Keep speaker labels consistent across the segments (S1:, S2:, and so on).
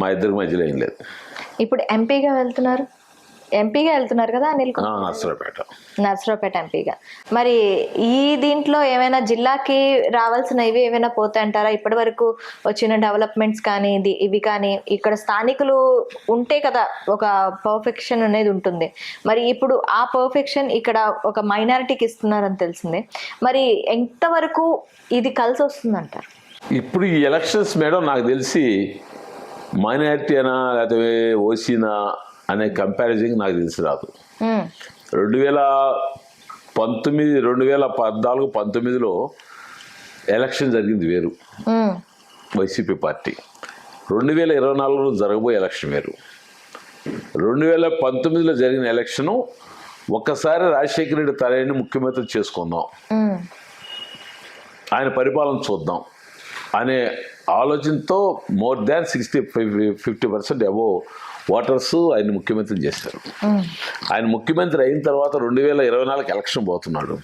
S1: మా ఇద్దరి మధ్యలో ఏం లేదు.
S2: ఇప్పుడు ఎంపీగా వెళ్తున్నారు. ఎంపీగా వెళ్తున్నారు కదా అనిల్
S1: నర్సరావుపేట.
S2: నర్సరావుపేట ఎంపీగా. మరి ఈ దీంట్లో ఏమైనా జిల్లాకి రావాల్సినవి ఏమైనా పోతాయంటారా? ఇప్పటి వరకు వచ్చిన డెవలప్మెంట్స్ కానీ ఇది ఇవి కానీ ఇక్కడ స్థానికులు ఉంటే కదా ఒక పర్ఫెక్షన్ అనేది ఉంటుంది. మరి ఇప్పుడు ఆ పర్ఫెక్షన్ ఇక్కడ ఒక మైనారిటీకి ఇస్తున్నారని తెలిసింది. మరి ఎంతవరకు ఇది కలిసి వస్తుందంటారు
S1: ఇప్పుడు ఈ ఎలక్షన్స్ మేడం నాకు తెలిసి మైనారిటీ అనా లేకపోతే ఓసీనా అనే కంపారిజన్ నాకు తెలిసి రాదు. రెండు వేల పంతొమ్మిది రెండు వేల పద్నాలుగు పంతొమ్మిదిలో ఎలక్షన్ జరిగింది వేరు. YCP party. రెండు వేల ఇరవై నాలుగులో జరగబోయే ఎలక్షన్ వేరు. రెండు వేల పంతొమ్మిదిలో జరిగిన ఎలక్షను ఒక్కసారి రాజశేఖర రెడ్డి తనని ముఖ్యమంత్రి చేసుకుందాం. ఆయన పరిపాలన చూద్దాం అనే ఆలోచనతో more than sixty fifty percent above voters ఆయన ముఖ్యమంత్రి చేశారు. ఆయన ముఖ్యమంత్రి అయిన తర్వాత రెండు వేల ఇరవై నాలుగు ఎలక్షన్ పోతున్నాడు.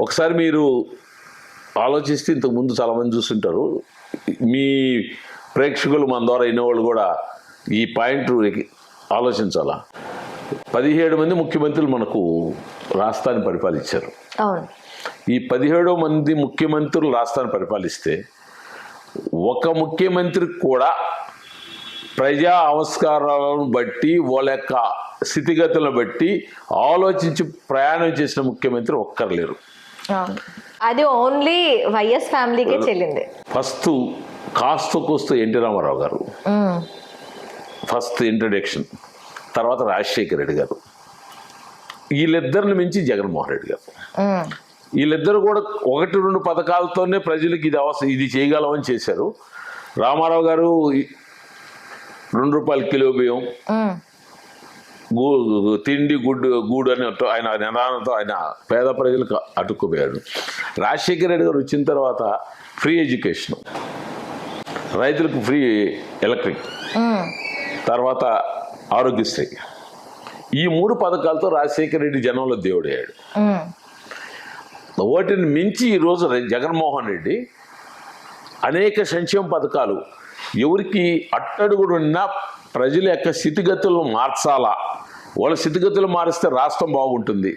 S1: ఒకసారి మీరు ఆలోచిస్తే ఇంతకు ముందు చాలామంది చూస్తుంటారు. మీ ప్రేక్షకులు మన ద్వారా వినేవాళ్ళు కూడా ఈ పాయింట్ ఆలోచించాలా? పదిహేడు మంది ముఖ్యమంత్రులు మనకు రాష్ట్రాన్ని పరిపాలించారు. ఈ పదిహేడో మంది ముఖ్యమంత్రులు రాష్ట్రాన్ని పరిపాలిస్తే ఒక ముఖ్యమంత్రి కూడా ప్రజా ఆవిష్కారాలను బట్టి వాళ్ళ యొక్క స్థితిగతులను బట్టి ఆలోచించి ప్రయాణం చేసిన ముఖ్యమంత్రి ఒక్కరు లేరు
S2: అవును. అది ఓన్లీ వైఎస్ ఫ్యామిలీకే చెల్లింది.
S1: ఫస్ట్ కాస్త కూస్తూ ఎన్టీ రామారావు గారు. First introduction. తర్వాత రాజశేఖర రెడ్డి గారు. వీళ్ళిద్దరిని మించి జగన్మోహన్ రెడ్డి గారు. వీళ్ళిద్దరు కూడా ఒకటి రెండు పథకాలతోనే ప్రజలకు ఇది అవసరం ఇది చేయగలమని చేశారు. రామారావు గారు రెండు రూపాయల కిలో బియ్యం తిండి గుడ్డు గూడు అని ఆయన నినాదంతో ఆయన పేద ప్రజలకు అటుక్కుపోయాడు రాజశేఖర రెడ్డి గారు వచ్చిన తర్వాత ఫ్రీ ఎడ్యుకేషన్. రైతులకు ఫ్రీ ఎలక్ట్రిక్. తర్వాత ఆరోగ్యశ్రీ. ఈ మూడు పథకాలతో రాజశేఖర రెడ్డి జనంలో దేవుడయ్యాడు. వాటిని మించి ఈరోజు జగన్మోహన్ రెడ్డి అనేక సంక్షేమ పథకాలు ఎవరికి అట్టడుగుడున్న ప్రజల యొక్క స్థితిగతులను మార్చాలా? వాళ్ళ స్థితిగతులు మారిస్తే రాష్ట్రం బాగుంటుంది.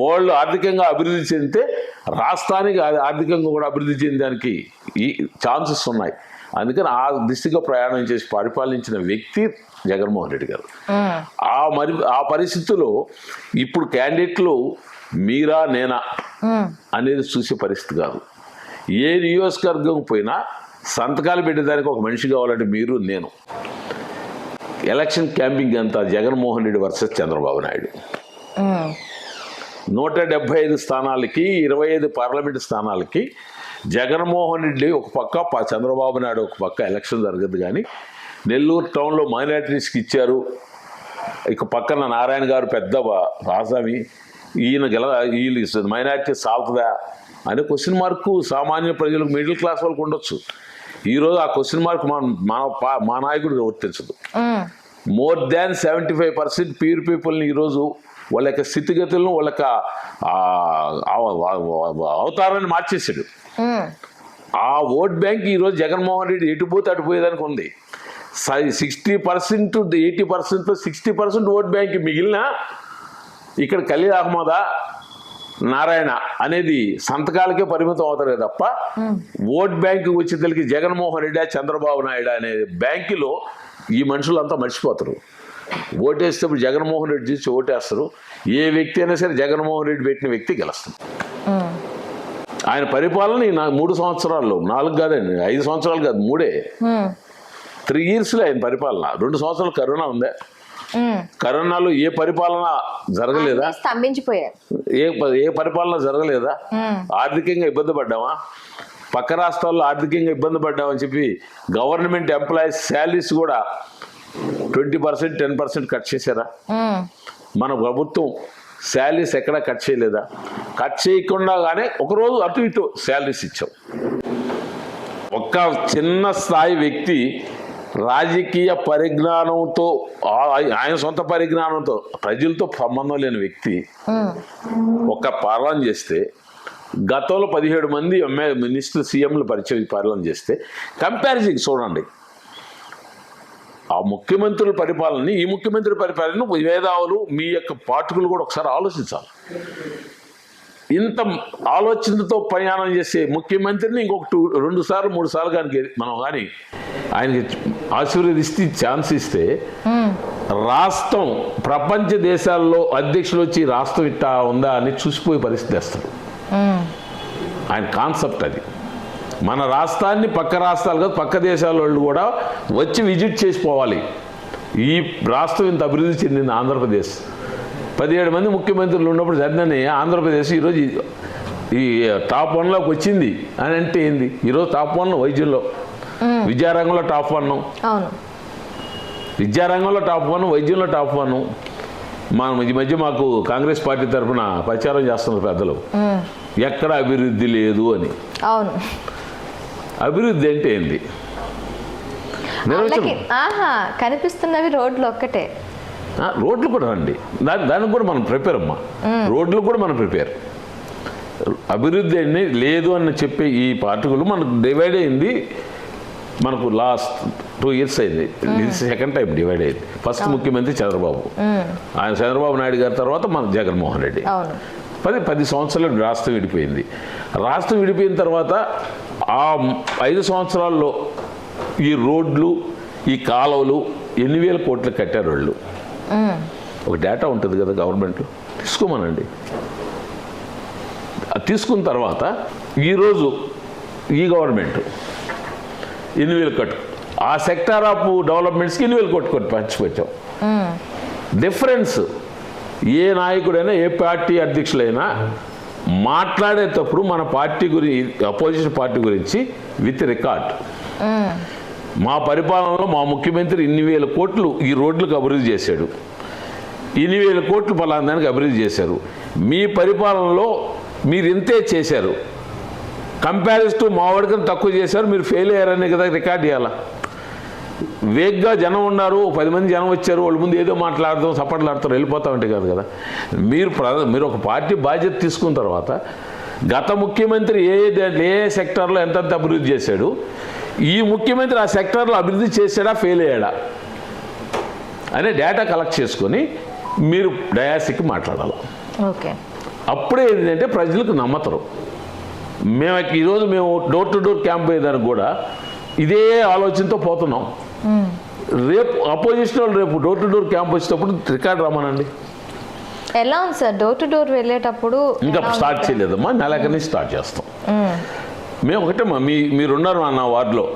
S1: వాళ్ళు ఆర్థికంగా అభివృద్ధి చెందితే రాష్ట్రానికి ఆర్థికంగా కూడా అభివృద్ధి చెందడానికి ఈ ఛాన్సెస్ ఉన్నాయి. అందుకని ఆ దిశగా ప్రయాణం చేసి పరిపాలించిన వ్యక్తి జగన్మోహన్ రెడ్డి గారు. ఆ మరి ఆ పరిస్థితుల్లో ఇప్పుడు క్యాండిడేట్లు మీరా నేనా? అనేది చూసే పరిస్థితి కాదు. ఏ నియోజకవర్గం పోయినా సంతకాలు పెట్టేదానికి ఒక మనిషి కావాలంటే మీరు నేను. ఎలక్షన్ క్యాంపింగ్ అంతా జగన్మోహన్ రెడ్డి వర్సెస్ చంద్రబాబు నాయుడు. నూట డెబ్బై ఐదు స్థానాలకి ఇరవై ఐదు పార్లమెంటు స్థానాలకి జగన్మోహన్ రెడ్డి ఒక పక్క చంద్రబాబు నాయుడు ఒక పక్క ఎలక్షన్ జరగదు కానీ నెల్లూరు టౌన్లో మైనారిటీస్కి ఇచ్చారు. ఇక పక్కన నారాయణ గారు పెద్ద రాజధాని రాజామి ఈయన గెల వీళ్ళు మైనారిటీ సాల్తుందా అనే క్వశ్చన్ మార్కు సామాన్య ప్రజలకు మిడిల్ క్లాస్ వాళ్ళకు ఉండొచ్చు. ఈరోజు ఆ క్వశ్చన్ మార్క్ మన మా నాయకుడు వర్తించదు. More than seventy five percent pure పీపుల్ని ఈరోజు వాళ్ళ యొక్క స్థితిగతులను వాళ్ళ యొక్క అవతారాన్ని మార్చేసాడు ఆ ఓట్ బ్యాంక్ ఈరోజు జగన్మోహన్ రెడ్డి ఎటు పోతే అటు పోయేదానికి ఉంది. Sixty percent eighty percent sixty percent vote bank మిగిలిన ఇక్కడ ఖలీల్ అహ్మదా నారాయణ అనేది సంతకాలకే పరిమితం అవుతారే తప్ప ఓట్ బ్యాంక్ వచ్చేసరికి జగన్మోహన్ రెడ్డి చంద్రబాబు నాయుడు అనే బ్యాంకులో ఈ మనుషులంతా మర్చిపోతారు. ఓటేసేటప్పుడు జగన్మోహన్ రెడ్డి చూసి ఓటేస్తారు. ఏ వ్యక్తి అయినా సరే జగన్మోహన్ రెడ్డి పెట్టిన వ్యక్తి గెలుస్తుంది
S2: ఉమ్,
S1: ఆయన పరిపాలన ఈ మూడు సంవత్సరాల్లో నాలుగు కాదండి ఐదు సంవత్సరాలు కాదు మూడే. త్రీ ఇయర్స్లో ఆయన పరిపాలన. రెండు సంవత్సరాలు కరోనా ఉంది. కరోనాలో ఏ పరిపాలన జరగలేదా?
S2: అన్నీ స్తంభించిపోయాయి.
S1: ఏ ఏ పరిపాలన జరగలేదా? ఆర్థికంగా ఇబ్బంది పడ్డామా? పక్క రాష్ట్రాల్లో ఆర్థికంగా ఇబ్బంది పడ్డామని చెప్పి గవర్నమెంట్ ఎంప్లాయీస్ శాలరీస్ కూడా twenty percent ten percent cut చేశారా? మన ప్రభుత్వం శాలరీస్ ఎక్కడా కట్ చేయలేదా? కట్ చేయకుండా కానీ ఒకరోజు అటు ఇటు శాలరీస్ ఇచ్చాం. ఒక్క చిన్న స్థాయి వ్యక్తి రాజకీయ పరిజ్ఞానంతో ఆ- ఆయన సొంత పరిజ్ఞానంతో ప్రజలతో సంబంధం లేని వ్యక్తి
S2: ఉమ్,
S1: ఒక్క పాలన చేస్తే గతంలో పదిహేడు మంది ఎంఏ మినిస్టర్ సీఎంలు పరిచయం పాలన చేస్తే కంపారిజన్ చూడండి. ముఖ్యమంత్రుల పరిపాలనని ఈ ముఖ్యమంత్రి పరిపాలన వేదావులు మీ యొక్క పాఠకులు కూడా ఒకసారి ఆలోచించాలి. ఇంత ఆలోచనతో ప్రయాణం చేసే ముఖ్యమంత్రిని ఇంకొక టూ రెండు సార్లు మూడు సార్లు కానీ మనం కానీ ఆయనకి ఆశీర్వదిస్తే ఛాన్స్ ఇస్తే రాష్ట్రం ప్రపంచ దేశాల్లో అధ్యక్షులు వచ్చి రాష్ట్రం ఇట్టా ఉందా అని చూసిపోయే పరిస్థితి
S2: వేస్తారు
S1: ఆయన కాన్సెప్ట్ అది. మన రాష్ట్రాన్ని పక్క రాష్ట్రాలు కాదు పక్క దేశాల వాళ్ళు కూడా వచ్చి విజిట్ చేసిపోవాలి ఈ రాష్ట్రం ఇంత అభివృద్ధి చెందింది ఆంధ్రప్రదేశ్. పదిహేడు మంది ముఖ్యమంత్రులు ఉన్నప్పుడు జరిగిన ఆంధ్రప్రదేశ్ ఈరోజు ఈ- ఈ టాప్ వన్లోకి వచ్చింది అని అంటే ఏంది? ఈరోజు టాప్ వన్ వైద్యంలో విద్యారంగంలో టాప్ వన్. విద్యారంగంలో టాప్ వన్ వైద్యంలో టాప్ వన్. మా ఈ మధ్య మాకు కాంగ్రెస్ పార్టీ తరఫున ప్రచారం చేస్తున్నారు పెద్దలు. ఎక్కడ అభివృద్ధి లేదు అని.
S2: అవును.
S1: అభివృద్ధి అంటే ఏంది?
S2: కనిపిస్తున్నవి రోడ్లు ఒక్కటే.
S1: రోడ్లు కూడా రండి. దాని దానికి కూడా మనం ప్రిపేర్ అమ్మా. రోడ్లు కూడా మనం ప్రిపేర్. అభివృద్ధి అని లేదు అని చెప్పే ఈ పార్టికలు మనకు డివైడ్ అయింది. మనకు లాస్ట్ టూ ఇయర్స్ అయింది. ఇది సెకండ్ టైం డివైడ్ అయింది. ఫస్ట్ ముఖ్యమంత్రి చంద్రబాబు. ఆయన చంద్రబాబు నాయుడు గారి తర్వాత మన జగన్మోహన్ రెడ్డి. పది పది సంవత్సరాలు రాష్ట్రం విడిపోయింది. రాష్ట్రం విడిపోయిన తర్వాత ఆ ఐదు సంవత్సరాల్లో ఈ రోడ్లు ఈ కాలువలు ఎన్ని వేల కోట్లు కట్టారు వాళ్ళు? ఒక డేటా ఉంటుంది కదా గవర్నమెంట్ తీసుకోమనండి. తీసుకున్న తర్వాత ఈరోజు ఈ గవర్నమెంట్ ఎన్ని కట్టు. ఆ సెక్టార్ ఆఫ్ డెవలప్మెంట్స్కి ఎన్ని కొట్టుకొని పంచిపెట్టాం. డిఫరెన్స్ ఏ నాయకుడైనా ఏ పార్టీ అధ్యక్షులైనా మాట్లాడేటప్పుడు మన పార్టీ గురించి అపోజిషన్ పార్టీ గురించి విత్ రికార్డ్. మా పరిపాలనలో మా ముఖ్యమంత్రి ఇన్ని వేల కోట్లు ఈ రోడ్లకు అభివృద్ధి చేశాడు. ఇన్ని వేల కోట్లు పలానా అభివృద్ధి చేశారు. మీ పరిపాలనలో మీరు ఇంతే చేశారు. కంపారిజ్ టు మా వాడికన్నా తక్కువ చేశారు మీరు ఫెయిల్ అయ్యారనే కదా రికార్డ్ చేయాలా వేగ్గా జనం ఉన్నారు పది మంది జనం వచ్చారు వాళ్ళ ముందు ఏదో మాట్లాడదాం సపట్లాడతారు వెళ్ళిపోతా ఉంటే కాదు కదా. మీరు మీరు ఒక పార్టీ బాధ్యత తీసుకున్న తర్వాత గత ముఖ్యమంత్రి ఏ ఏ సెక్టార్లో ఎంతెంత అభివృద్ధి చేశాడు ఈ ముఖ్యమంత్రి ఆ సెక్టార్లో అభివృద్ధి చేశాడా ఫెయిల్ అయ్యాడా? అనే డేటా కలెక్ట్ చేసుకొని మీరు డయాసిక్ మాట్లాడాలి.
S2: ఓకే.
S1: అప్పుడే ఏంటంటే ప్రజలకు నమ్మతరు. మేము ఈరోజు మేము డోర్ టు డోర్ క్యాంప్ అయ్యేదానికి కూడా ఇదే ఆలోచనతో పోతున్నాం. రేపు అపోజిషన్ వాళ్ళు రేపు డోర్ టు డోర్ క్యాంప్ వచ్చేటప్పుడు రికార్డ్ రమ్మనండి.
S2: ఎలా ఉంది సార్? డోర్ టు డోర్ వెళ్ళేటప్పుడు
S1: ఇంకా? స్టార్ట్ చేయలేదమ్మా నెలక నుంచి స్టార్ట్ చేస్తాం. మేము. ఒకటేమ్మా మీ మీరున్నారు నా వార్డులో.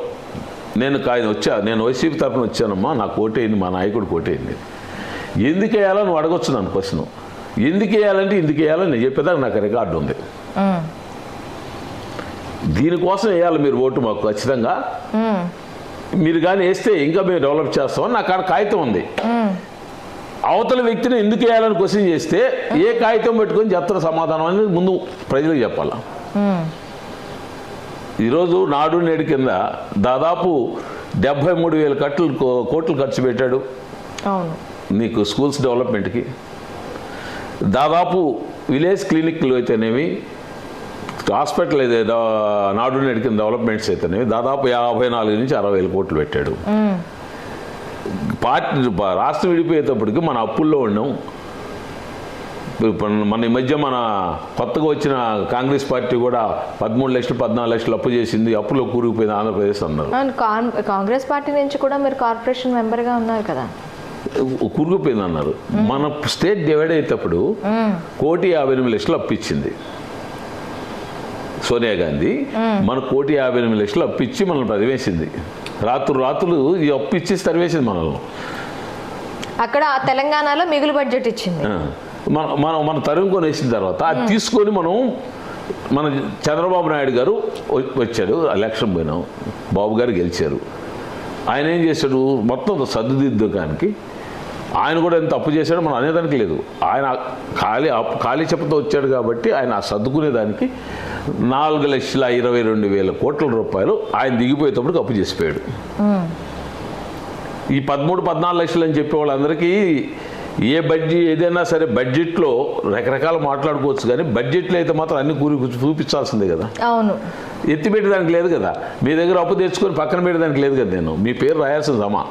S1: నేను కాయ వచ్చా నేను వైసీపీ తరఫున వచ్చానమ్మా నాకు ఓటేయండి మా నాయకుడు ఓటేయండి ఎందుకు వేయాలో నువ్వు అడగొచ్చు నన్ను క్వశ్చన్. ఎందుకు వేయాలంటే ఎందుకు వేయాలని నేను చెప్పేదానికి నాకు రికార్డు ఉంది. దీనికోసం వేయాలి మీరు ఓటు మాకు ఖచ్చితంగా. మీరు కానీ వేస్తే ఇంకా మేము డెవలప్ చేస్తామని నాకు ఆడ కాగితం ఉంది. అవతల వ్యక్తిని ఎందుకు వేయాలని క్వశ్చన్ చేస్తే ఏ కాగితం పెట్టుకొని చెప్తారు సమాధానం అనేది ముందు ప్రజలకు చెప్పాలా. ఈరోజు నాడు నేడు కింద దాదాపు డెబ్భై మూడు వేల కట్లు కో- కోట్లు ఖర్చు పెట్టాడు. నీకు స్కూల్స్ డెవలప్మెంట్కి. దాదాపు విలేజ్ క్లినిక్లు అయితేనేమి హాస్పిటల్ అయితే డా- నాడు నేడు కింద డెవలప్మెంట్స్ అయితేనేమి దాదాపు యాభై నాలుగు నుంచి అరవై వేల కోట్లు పెట్టాడు. పార్టీ రాష్ట్రం విడిపోయేటప్పటికి మన అప్పుల్లో ఉన్నాం మన ఈ మధ్య మన కొత్తగా వచ్చిన కాంగ్రెస్ పార్టీ కూడా పదమూడు లక్షలు పద్నాలుగు లక్షలు అప్పు చేసింది. అప్పులో కూరుకుపోయింది ఆంధ్రప్రదేశ్ అన్నారు
S2: కాంగ్రెస్ పార్టీ నుంచి కూడా మీరు కార్పొరేషన్ మెంబర్గా ఉన్నారు కదా.
S1: కూరుకుపోయింది అన్నారు. మన స్టేట్ డివైడ్ అయ్యేటప్పుడు కోటి యాభై ఎనిమిది లక్షలు అప్పు ఇచ్చింది. సోనియా గాంధీ మన కోటి యాభై ఎనిమిది లక్షలు అప్పు ఇచ్చి మనల్ని తరివేసింది రాత్రులు రాత్రులు ఈ అప్పు ఇచ్చి తరివేసింది మనల్ని.
S2: అక్కడ తెలంగాణలో మిగులు బడ్జెట్ ఇచ్చింది.
S1: మన మనం మన తరుముకొని వేసిన తర్వాత అది తీసుకొని మనం మన చంద్రబాబు నాయుడు గారు వచ్చాడు ఎలక్షన్ పోయినాం బాబు గారు గెలిచారు. ఆయన ఏం చేశాడు? మొత్తం సర్దుదిద్దడానికి ఆయన కూడా ఎంత అప్పు చేశాడో మనం అనేదానికి లేదు. ఆయన ఖాళీ అప్పు ఖాళీ చెప్పతో వచ్చాడు కాబట్టి ఆయన ఆ సర్దుకునేదానికి నాలుగు లక్షల ఇరవై రెండు వేల కోట్ల రూపాయలు ఆయన దిగిపోయేటప్పటికి అప్పు చేసిపోయాడు. ఈ పదమూడు పద్నాలుగు లక్షలు అని చెప్పే వాళ్ళందరికీ ఏ బడ్జెట్ ఏదైనా సరే బడ్జెట్లో రకరకాలు మాట్లాడుకోవచ్చు కానీ బడ్జెట్లో అయితే మాత్రం అన్ని కూరి చూపించాల్సిందే కదా.
S2: అవును.
S1: ఎత్తి పెట్టడానికి లేదు కదా. మీ దగ్గర అప్పు తెచ్చుకొని పక్కన పెట్టడానికి లేదు కదా నేను. మీ పేరు రాయాల్సిన సమా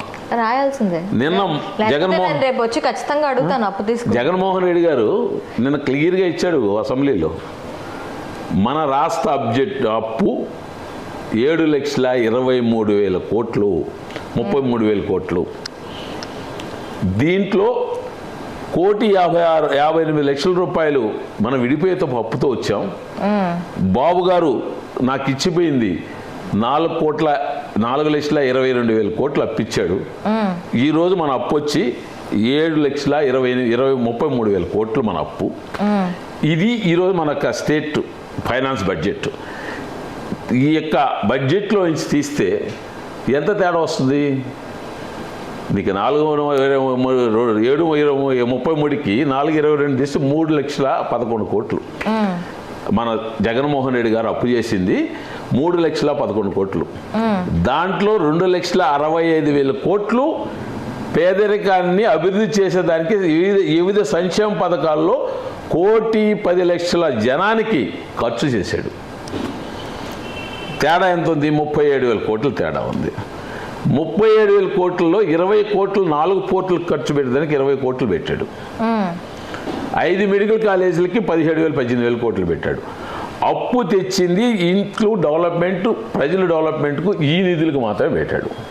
S2: రాయాల్సిందే.
S1: నిన్న జగన్మోహన్
S2: రేపు వచ్చి ఖచ్చితంగా అడుగుతాను అప్పు తీసుకు
S1: జగన్మోహన్ రెడ్డి గారు నిన్న క్లియర్గా ఇచ్చాడు అసెంబ్లీలో. మన రాష్ట్ర అబ్జెక్ట్ అప్పు ఏడు లక్షల ఇరవై మూడు వేల కోట్లు ముప్పై మూడు వేల కోట్లు. దీంట్లో కోటి యాభై ఆరు యాభై ఎనిమిది లక్షల రూపాయలు మనం విడిపోయేతో అప్పుతో వచ్చాం. బాబు గారు నాకు ఇచ్చిపోయింది నాలుగు కోట్ల నాలుగు లక్షల ఇరవై రెండు వేల కోట్లు అప్పిచ్చాడు ఈరోజు మన అప్పు వచ్చి ఏడు లక్షల ఇరవై ఇరవై ముప్పై మూడు వేల కోట్లు మన అప్పు. ఇది ఈరోజు మన యొక్క స్టేట్. Finance budget. ఈ యొక్క బడ్జెట్లో నుంచి తీస్తే ఎంత తేడా వస్తుంది? నీకు నాలుగు ఏడు ఇరవై ముప్పై మూడుకి నాలుగు ఇరవై రెండు తీస్తే మూడు లక్షల పదకొండు కోట్లు. మన జగన్మోహన్ రెడ్డి గారు అప్పు చేసింది మూడు లక్షల పదకొండు కోట్లు. దాంట్లో రెండు లక్షల అరవై ఐదు వేల కోట్లు పేదరికాన్ని అభివృద్ధి చేసేదానికి వివిధ వివిధ సంక్షేమ పథకాల్లో కోటి పది లక్షల జనానికి ఖర్చు చేశాడు. తేడా ఎంత ఉంది ముప్పై ఏడు వేల కోట్లు తేడా ఉంది. ముప్పై ఏడు వేల కోట్లలో ఇరవై కోట్లు నాలుగు పోర్టులు ఖర్చు పెట్టడానికి ఇరవై కోట్లు పెట్టాడు. ఐదు మెడికల్ కాలేజీలకి పదిహేడు వేలు పద్దెనిమిది వేల కోట్లు పెట్టాడు. అప్పు తెచ్చింది ఇంట్లో డెవలప్మెంట్ ప్రజల డెవలప్మెంట్కు ఈ నిధులకు మాత్రమే పెట్టాడు.